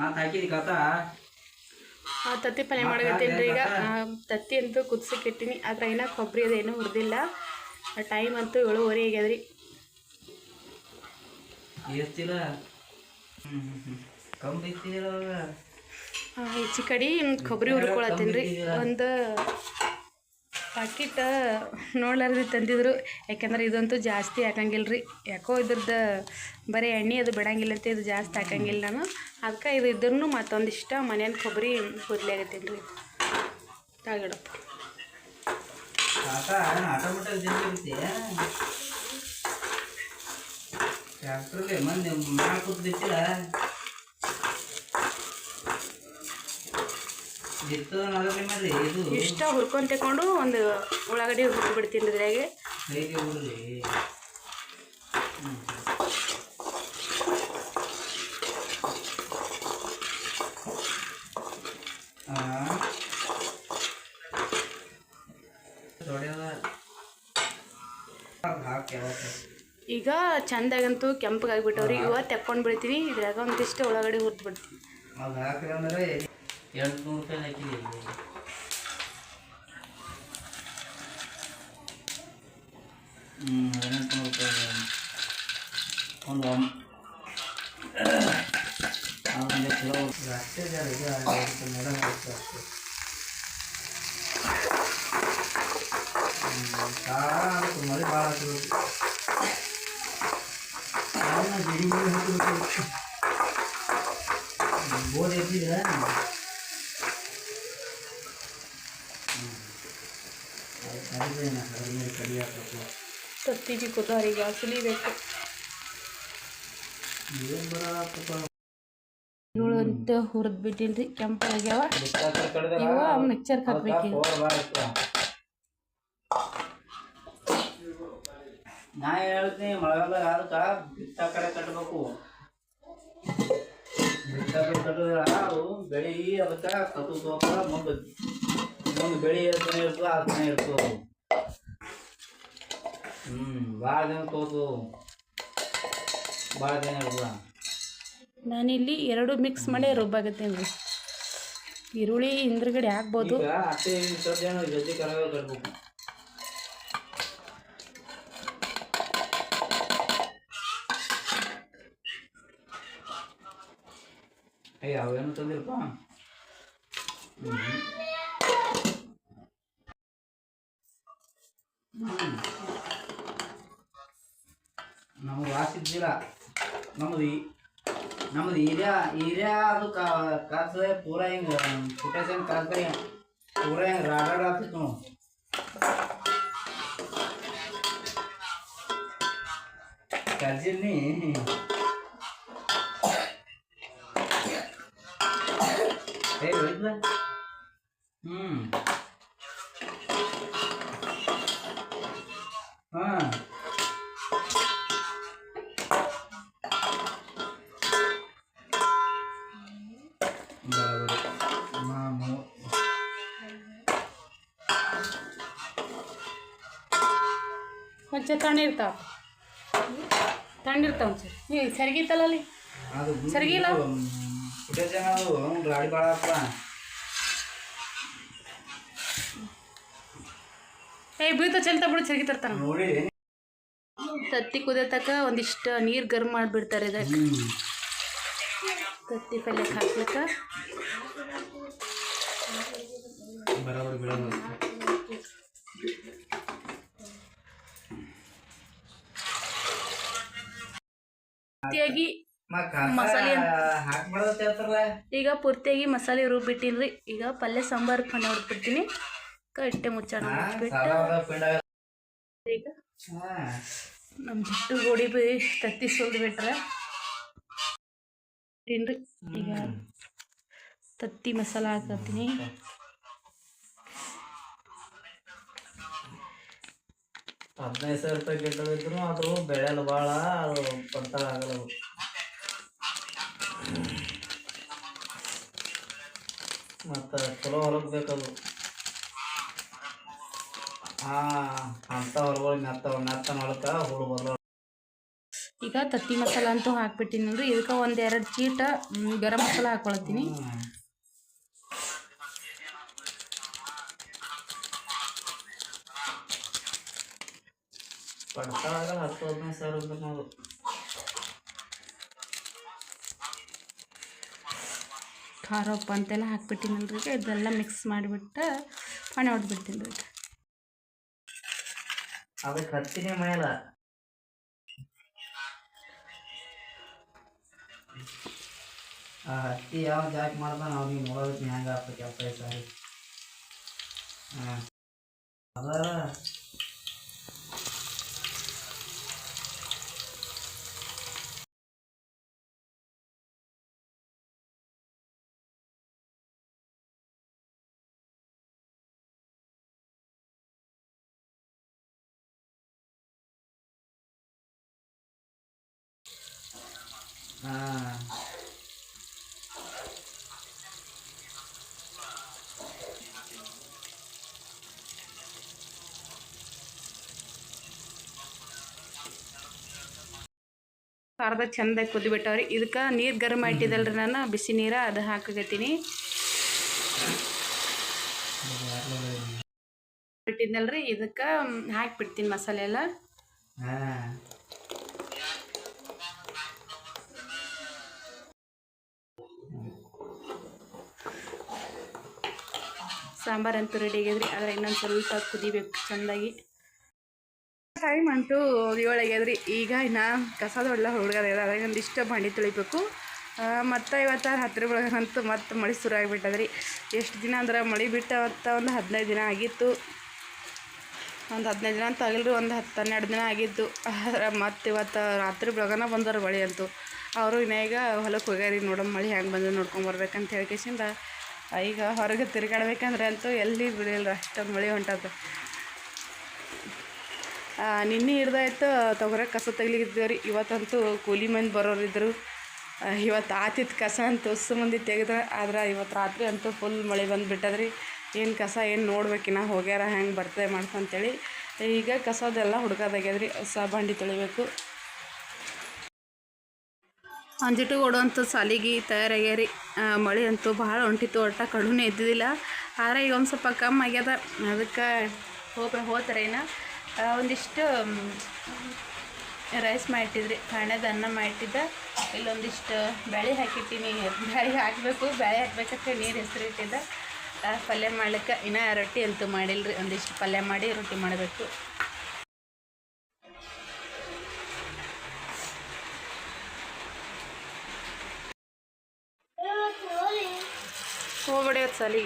ಮತ್ತೆ ಹಾಕಿದ ತತ್ತಿ ಪಲ್ಯ ಮಾಡಕತ್ತೀನಿ ಈಗ. ತತ್ತಿ ಅಂತೂ ಕುದಿಸಕ್ಕೆ ಇಟ್ಟಿನಿ. ಆದ್ರೆ ಇನ್ನೂ ಕೊಬ್ಬರಿ ಅದೇನು ಹುರಿದಿಲ್ಲ ಟೈಮ್ ಅಂತೂ ಏಳುವರೆ ಆಗ್ಯದ್ರಿ. ಎಷ್ಟಿಲ್ಲ? ಕಮ್ಮಿ ಹೆಚ್ಚು ಕಡೆ ಕೊಬ್ಬರಿ ಹುರ್ಕೊಳತ್ತೀನಿ ರೀ. ಒಂದು ಪಾಕಿಟ್ ನೋಡ್ಲಾರ್ದು ತಂದಿದ್ರು. ಯಾಕಂದ್ರೆ ಇದಂತೂ ಜಾಸ್ತಿ ಹಾಕಂಗಿಲ್ಲ ರೀ ಯಾಕೋ ಇದ್ರದ್ದು ಬರೀ ಎಣ್ಣೆ ಅದು ಬಿಡಂಗಿಲ್ಲ ಅಂತ ಇದು ಜಾಸ್ತಿ ಹಾಕಂಗಿಲ್ಲ ನಾನು. ಅದಕ್ಕೆ ಇದು ಇದ್ರೂ ಮತ್ತೊಂದಿಷ್ಟ ಮನೆಯನ್ನು ಕೊಬ್ಬರಿ ಹುರ್ಲಾಗತ್ತೀನಿ ರೀ ತಾಗಿಡಪ್ಪ. ಟ್ರ್ಯಾಕ್ಟ್ರಲ್ಲಿ ಮ್ಯಾಲ ಇಷ್ಟ ಹುರ್ಕೊಂಡ್ ತಕೊಂಡು ಒಂದು ಉಳ್ಳಾಗಡ್ಡಿ ಹುರ್ದು ಬಿಡ್ತೀನಿ ಇದ್ರಾಗೆ. ಈಗ ಚಂದಾಗಂತೂ ಕೆಂಪಗಾಗ್ಬಿಟ್ಟವ್ರಿ. ಇವಾಗ ತೆಕ್ಕೊಂಡು ಬಿಡ್ತೀನಿ. ಇದ್ರಾಗ ಒಂದಿಷ್ಟು ಒಳಗಡೆ ಹುರ್ದು ಬಿಡ್ತೀನಿ. ಅದು ಹಾಕ್ರಿ ಅಂದ್ರೆ ಎಂಟುನೂರು ರೂಪಾಯಿ ಹಾಕಿದೆ ಹ್ಞೂ ಹದಿನೆಂಟುನೂರು ರೂಪಾಯಿ ಒಂದು ಒಮ್ ಅದೊಂದು ಕಿಲೋ ಅಷ್ಟೇ ಜರ ಇದು ಆಗುತ್ತೆ ಮೇಡಮ್ ಆಗುತ್ತೆ ಅಷ್ಟೇ ಭಾಳ ಆಗುತ್ತೆ ಮಳೆ ಭಾಳ ಆಗ್ತದೆ ಬಿಡಿ ಬಿಡಿ ಹಾಕಬೇಕು ಬೋರ್ಡ್ ಎತ್ತಿದ್ರೆ ತತ್ತಿಗೆ ಕುದೋರಿಗೆ ಸುಲಿಬೇಕು ಏನು ಬರತ್ತಪ್ಪ ಇವಳು ಅಂತ ಹುರಿದು ಬಿಟ್ಟಿನಿ ರೀ ಕೆಂಪಾಗ್ಯಾವ. ಇವ ಮಿಕ್ಚರ್ ಹಾಕ್ಬೇಕು. ನಾ ಹೇಳ್ತೀನಿ ಮಳೆಗಾಲ ಅದಕ್ಕೆ ಬಿತ್ತ ಕಡೆ ಕಟ್ಟಬೇಕು ಬಿತ್ತ ಕಡೆ ಕಟ್ಟಿದ್ರೆ ಅವು ಬೆಳಿ ಅದಕ್ಕೆ ಕತ್ತು ತೋಕ ಮುಂದೆ ಮುಂದೆ ಬೆಳಿ ಇರ್ತಾನೆ ಇರ್ತದೆ ಆಗ್ತಾನೆ ಇರ್ತದೆ. ಹ್ಞೂ ಭಾಳ ದಿನ ಭಾಳ ದಿನ ನಾನಿಲ್ಲಿ ಎರಡು ಮಿಕ್ಸ್ ಮಾಡಿ ರುಬ್ಬಾಗತ್ತೆ ರೀ ಈರುಳ್ಳಿ ಹಿಂದ್ರಗಡೆ ಹಾಕ್ಬೋದು. ಈಗ ಅಷ್ಟೇ ಸ್ವಲ್ಪ ಜನ ಜಲ್ದಿ ಕರಗ ಕಟ್ಬೇಕು ಅಯ್ಯ ಅವೇನು ತಂದಿರಪ್ಪ ನಮಗೆ ವಾಸಿದ್ದಿಲ್ಲ ನಮ್ಮದು ಈ ನಮ್ದು ಹಿರಿಯ ಹಿರಿಯ ಅದು ಕಾಸೆ ಪೂರ ಹಿಂಗೆ ಪುಟೇಶನ್ ಕಾಸ್ತಾರೆ ಪೂರ ಹಿಂಗೆ ರಾಡಾಡ ಆಗ್ತಿತ್ತು ನಾವು ಕರ್ಜಿನಿ ಏ ಹೋಯ್ತಲ್ಲ ಹ್ಞೂ ಒಂಚೂರು ತಣ್ಣಿರ್ತಾವ ತಣ್ಣಿರ್ತಾವ ಒಂಚೂರು. ನೀವು ಸರಿಗಿತ್ತಲ್ಲ ಅಲ್ಲಿ? ಅದು ಇಲ್ಲ? ಗಾಡಿ ಭಾಳ ಏ ಬೀಳ್ತ ಚೆಲ್ತಾ ಬಿಡು ಸರಿಗೆ ನೋಡಿ. ತತ್ತಿ ಕುದಿಯತಕ್ಕ ಒಂದಿಷ್ಟು ನೀರು ಗರ್ಮ್ ಮಾಡಿಬಿಡ್ತಾರೆ ಇದಕ್ಕೆ. ತತ್ತಿ ಪಲ್ಯಕ್ಕೆ ಹಾಕ್ಲಿಕ್ಕೆ ಬರೋಬರಿ ಪೂರ್ತಿಯಾಗಿ ಮಸಾಲೆ ಈಗ ಪೂರ್ತಿಯಾಗಿ ಮಸಾಲೆ ರುಬ್ಬಿಟ್ಟಿನ್ರಿ ಈಗ ಪಲ್ಯ ಸಾಂಬಾರ್ ಪಲ್ಯ ಹೊಡ್ಬಿಡ್ತೀನಿ ಕಟ್ಟೆ ಮುಚ್ಚಾಣ ನಮ್ ಜಿಟ್ಟು ಪಿಂಡ ಈಗ ನಮ್ಮ ಹಿಟ್ಟು ಗೋಡಿ ಬಿ ತತ್ತಿ ಸುಲ್ದು ಬಿಟ್ರೆ. ತಿನ್ರಿ. ಈಗ ತತ್ತಿ ಮಸಾಲ ಹಾಕತ್ತೀನಿ. ಹದಿನೈದು ಸಾವಿರ ರೂಪಾಯಿ ಗಿಟ್ಟಿದ್ರು ಅದು ಬೆಳೆಯಲ್ಲ ಭಾಳ ಅದು ಆಗಲ್ಲ. ಮತ್ತು ಚಲೋ ಹೊಲಕ್ಕೆ ಬೇಕದು. ಹಾಂ ಅಂತ ಹೊಲಗಳು ಮೆತ್ತ ಮೆತ್ತ ಹೊಲಕ್ಕೆ ಹುಳು ಬರಲ್ಲ ಈಗ ತತ್ತಿ ಮಸಾಲ ಅಂತೂ ಹಾಕ್ಬಿಟ್ಟಿನಿ ನೋಡ್ರಿ. ಇದಕ್ಕೆ ಒಂದು ಎರಡು ಚೀಟ ಗರಂ ಮಸಾಲ ಹಾಕ್ಕೊಳತ್ತೀನಿ ಹದಿನೈದು ಸಾವಿರ ರೂಪಾಯಿ ನಾವು ಖಾರ ಉಪ್ಪು ಅಂತೆಲ್ಲ ಹಾಕ್ಬಿಟ್ಟಿನಲ್ರಿ ಇದೆಲ್ಲ ಮಿಕ್ಸ್ ಮಾಡಿಬಿಟ್ಟು ಪಣೆ ಹೊಡೆದ್ಬಿಡ್ತೀನಿ ರೀ ಅದಕ್ಕೆ ಹತ್ತಿನೇ ಮನೆಯಲ್ಲ ಆ ಹತ್ತಿ ಯಾವ ಜಾಕ್ ಮಾಡ್ದ ನಾವು ನೀವು ನೋಡೋದಕ್ಕೆ ಹೆಂಗೆ ಆಗ್ತದೆ ಕೆಲಸ ಸಾರಿ. ಹಾಂ. ಅದ ಖಾರದ ಚಂದಾಗಿ ಕುದಿಬಿಟ್ಟವ್ರಿ ಇದಕ್ಕೆ ನೀರು ಗರಮ್ ಇಟ್ಟಿದ್ದಲ್ರಿ ನಾನು ಬಿಸಿ ನೀರು ಅದು ಹಾಕಕತ್ತೀನಿ. ಬಿಟ್ಟಿದ್ನಲ್ರಿ. ಇದಕ್ಕೆ ಹಾಕಿಬಿಡ್ತೀನಿ ಮಸಾಲೆ ಎಲ್ಲ. ಸಾಂಬಾರು ಅಂತೂ ರೆಡಿ ಆಗ್ಯದ್ರಿ ಆದರೆ ಇನ್ನೊಂದು ಸ್ವಲ್ಪ ಕುದಿಬೇಕು, ಚೆಂದಾಗಿ. ಟೈಮ್ ಅಂತೂ ಏಳು ಆಗ್ಯದ್ರಿ ಈಗ ಇನ್ನು ಕಸದ ಹೊಡ್ಲ ಹುಡುಗದ ಒಂದಿಷ್ಟು ಬಂಡಿ ತೊಳಿಬೇಕು. ಮತ್ತು ಇವತ್ತು ಹತ್ತಿರ ಬೆಳಗಂತೂ ಮತ್ತೆ ಮಳೆ ಶುರು ಆಗಿಬಿಟ್ಟದ್ರಿ. ಎಷ್ಟು ದಿನ ಅಂದ್ರೆ ಮಳೆ ಬಿಟ್ಟು ಒಂದು ಹದಿನೈದು ದಿನ ಆಗಿತ್ತು. ಒಂದು ಹದಿನೈದು ದಿನ ಅಂತ ಆಗಲ್ರಿ, ಒಂದು ಹತ್ತು ಹನ್ನೆರಡು ದಿನ ಆಗಿದ್ದು ಮತ್ತೆ ಇವತ್ತು ರಾತ್ರಿ ಬೆಳಗನ ಬಂದರು ಮಳೆ ಅಂತೂ. ಅವರು ಇನ್ನ ಈಗ ಹೊಲಕ್ಕೆ ಹೋಗ್ಯಾರಿ ನೋಡೋ ಮಳೆ ಹ್ಯಾಂಗೆ ಬಂದು ನೋಡ್ಕೊಂಡು ಬರ್ಬೇಕಂತ ಹೇಳ್ಕೇಸಿಂದ ಈಗ ಹೊರಗೆ ತಿರುಗಾಡ್ಬೇಕಂದ್ರೆ ಅಂತೂ ಎಲ್ಲಿ ಬಿಡಿಲ್ಲ ಅಷ್ಟೊಂದು ಮಳೆ ಹೊಂಟದ ಆ, ನಿನ್ನೆ ಹಿಡ್ದಾಯ್ತು ತೊಗರ ಕಸ ತೆಗಿಲಿಕ್ಕಿದ್ದೇವೆ ರೀ. ಇವತ್ತಂತೂ ಕೂಲಿ ಮಂದಿ ಬರೋರಿದ್ರು ಆ, ಇವತ್ತು ಆತಿತ್ತು ಕಸ ಅಂತ ಹೊಸ ಮಂದಿ ತೆಗೆದ್ರೆ. ಆದ್ರೆ ಇವತ್ತು ರಾತ್ರಿ ಅಂತೂ ಫುಲ್ ಮಳೆ ಬಂದುಬಿಟ್ಟದ್ರಿ ಏನು ಕಸ ಏನು ನೋಡ್ಬೇಕಿನ್ನ ಹೋಗ್ಯಾರ ಹೆಂಗೆ ಬರ್ತದೆ ಮಾಡ್ಕೊಂತೇಳಿ ಈಗ ಕಸದೆಲ್ಲ ಹುಡ್ಕೋದಾಗ್ಯದ್ರಿ ಹೊಸ ಬಂಡಿ ತೊಳಿಬೇಕು. ಅಂಜಿಟ್ಟು ಓಡುವಂಥ ಸಾಲಿಗೆ ತಯಾರಾಗ್ಯಾರಿ. ಮಳೆ ಅಂತೂ ಭಾಳ ಹೊಂಟಿತ್ತು ಒಟ್ಟ ಕಡುನೇ ಇದ್ದಿದ್ದಿಲ್ಲ. ಆದರೆ ಈಗ ಒಂದು ಸ್ವಲ್ಪ ಕಮ್ಮಿ ಆಗ್ಯದ. ಅದಕ್ಕೆ ಹೋಗ ಹೋತಾರೇನ ಒಂದಿಷ್ಟು ರೈಸ್ ಮಾಡಿಟ್ಟಿದ್ರಿ. ಕಣ್ಣದ ಅನ್ನ ಮಾಡಿಟ್ಟಿದ್ದ. ಇಲ್ಲೊಂದಿಷ್ಟು ಬೇಳೆ ಹಾಕಿಟ್ಟಿನಿ. ಬೇಳೆ ಹಾಕಬೇಕು ಬೇಳೆ ಹಾಕ್ಬೇಕಂತ ನೀರು ಹೆಸರು ಇಟ್ಟಿದ್ದ. ಆ, ಪಲ್ಯ ಮಾಡ್ಲಿಕ್ಕೆ ಇನ್ನೂ ರೊಟ್ಟಿ ಅಂತೂ ಮಾಡಿಲ್ರಿ. ಒಂದಿಷ್ಟು ಪಲ್ಯ ಮಾಡಿ ರೊಟ್ಟಿ ಮಾಡಬೇಕು. కూడా చలి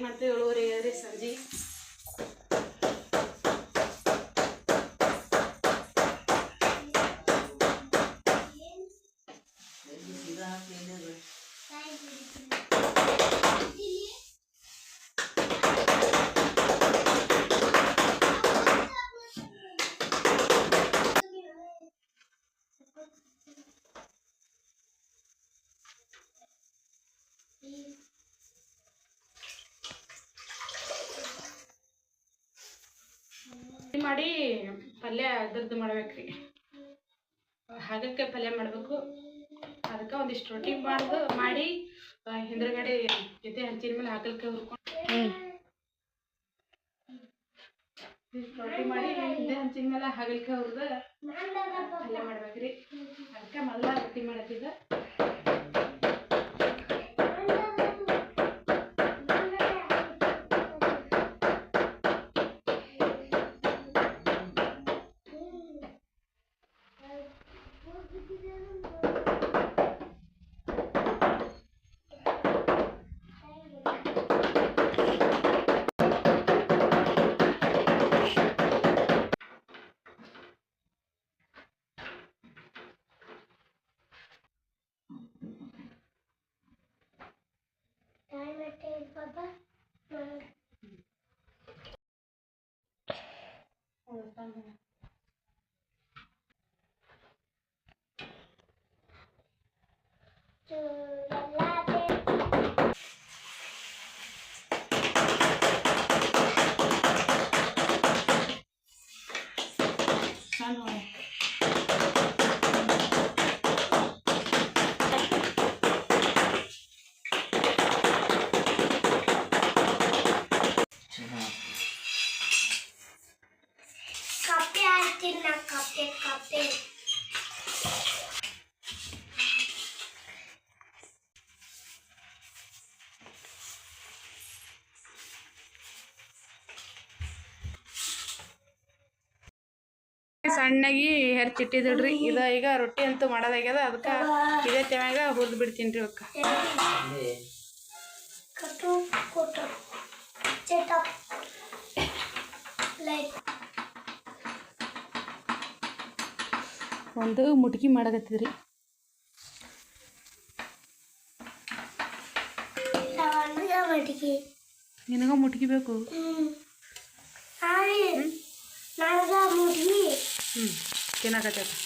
ಟೈಮ್ ಏಳುವರೆ ಸಂಜೆ ರೊಟ್ಟಿ ಮಾಡಿ ಪಲ್ಯ ಅದ್ರದ್ದು ಮಾಡ್ಬೇಕ್ರಿ. ಹಾಗಕ್ಕೆ ಪಲ್ಯ ಮಾಡಬೇಕು. ಅದಕ್ಕೆ ಒಂದಿಷ್ಟು ರೊಟ್ಟಿ ಮಾಡ್ದು ಮಾಡಿ ಹಿಂದ್ರಗಡೆ ಜೊತೆ ಹಂಚಿನ ಮೇಲೆ ಹಾಕಲ್ಕೆ ಹುರ್ಕೊಂಡು. ರೊಟ್ಟಿ ಮಾಡಿ ಹಿಂದೆ ಹಂಚಿನ ಮೇಲೆ ಹಾಗಲ್ಕೆ ಹುರ್ದ ಪಲ್ಯ ಮಾಡ್ಬೇಕ್ರಿ. ಅದಕ್ಕೆ ಮಲ್ಲ ರೊಟ್ಟಿ ಮಾಡತ್ತಿದ್ದ. Baba. ಸಣ್ಣಗಿ ಹೆರ್ಚಿಟ್ಟಿದ್ರಿ ಇದ ಈಗ ರೊಟ್ಟಿ ಅಂತೂ ಮಾಡೋದಾಗ್ಯದ, ಅದಕ್ಕೆ ಇದೇ ತೆಮ್ಯಾಗ ಹುರಿದು ಬಿಡ್ತೀನಿ ರೀ ಒಂದು ಮುಟ್ಗಿ ಮಾಡಕತ್ತಿದ್ರಿ. ನಿನಗ ಮುಟ್ಗಿ ಬೇಕು? ಮುಡಿ ಹ್ಞೂ ತಿನ್ನಕತ್ತೈತಿ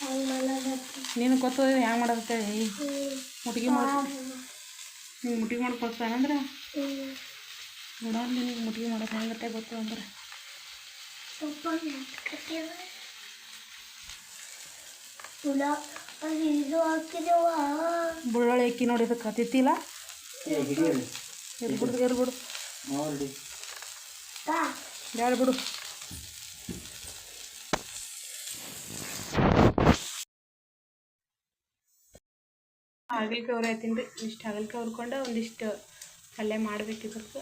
ನಾನು ಮಾಡೋದಕ್ಕೆ ಗೊತ್ತದ ಹ್ಯಾಂಗೆ ಮಾಡಕತ್ತೇಳಿ ಹ್ಮ್. ಮುಟ್ಗಿ ಮಾಡಿ ನೀವು ಮುಟ್ಗಿ ಮಾಡಿ ಕೊಡ್ತಾನಂದ್ರೆ ನೋಡೋಣ ನಿನಗೆ ಮುಟ್ಗಿ ಮಾಡೋದು ಹೆಂಗತ್ತೆ ಗೊತ್ತು ಅಂದ್ರೆ. ಅದು ಇದು ಹಾಕಿದೆವ ಬೆಳ್ಳುಳ್ಳಿ ಅಕ್ಕಿ ನೋಡಿ ಇದಕ್ಕೆ ತಿತ್ತಿಲ್ಲ ಏ ಹಿಡಿಯಲಿ. ಇರ್ಬಿಡು ಬಿಡು ಬ್ಯಾಡ ಬಿಡು. ಹಾಗಲ್ಕಾಯಿ ರೀ ಇಷ್ಟು ಹಾಗಲ್ಕಾಯಿ ಹುರ್ಕೊಂಡು ಒಂದಿಷ್ಟು ಪಲ್ಯ ಮಾಡ್ಬೇಕಿದ್ದಕ್ಕೆ